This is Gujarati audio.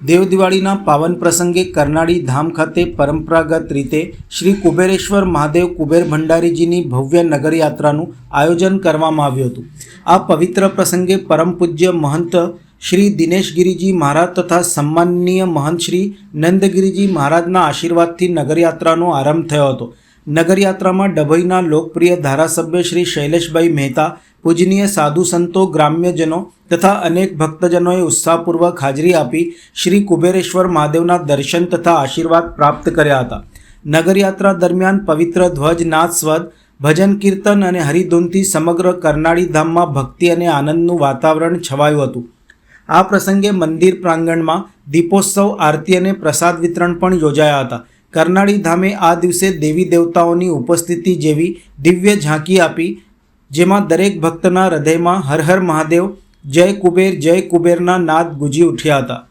દેવદિવાળીના પાવન પ્રસંગે કરનાળી ધામ ખાતે પરંપરાગત રીતે શ્રી કુબેરેશ્વર મહાદેવ કુબેર ભંડારીજીની ભવ્ય નગરયાત્રાનું આયોજન કરવામાં આવ્યું હતું. આ પવિત્ર પ્રસંગે પરમ પૂજ્ય મહંત શ્રી દિનેશગીરીજી મહારાજ તથા સન્માનનીય મહંત શ્રી નંદગીરીજી મહારાજના આશીર્વાદથી નગરયાત્રાનો આરંભ થયો હતો. નગરયાત્રામાં ડભોઈના લોકપ્રિય ધારાસભ્ય શ્રી શૈલેષભાઈ મહેતા પૂજનીય સાધુ સંતો, ગ્રામ્યજનો તથા અનેક ભક્તજનોએ ઉત્સાહપૂર્વક હાજરી આપી શ્રી કુબેરેશ્વર મહાદેવના દર્શન તથા આશીર્વાદ પ્રાપ્ત કર્યા હતા. નગરયાત્રા દરમિયાન પવિત્ર ધ્વજ નાદસ્વદ ભજન, કીર્તન અને હરિધૂનથી સમગ્ર કરનાળી ધામમાં ભક્તિ અને આનંદનું વાતાવરણ છવાયું હતું. આ પ્રસંગે મંદિર પ્રાંગણમાં દીપોત્સવ, આરતી અને પ્રસાદ વિતરણ પણ યોજાયા હતા. કરનાળી ધામે આ દિવસે દેવી દેવતાઓની ઉપસ્થિતિ જેવી દિવ્ય ઝાંકી આપી જેમાં દરેક ભક્તના હૃદયમાં હર હર મહાદેવ, જય કુબેર, જય કુબેરના નાદ ગુંજી ઉઠ્યા હતા.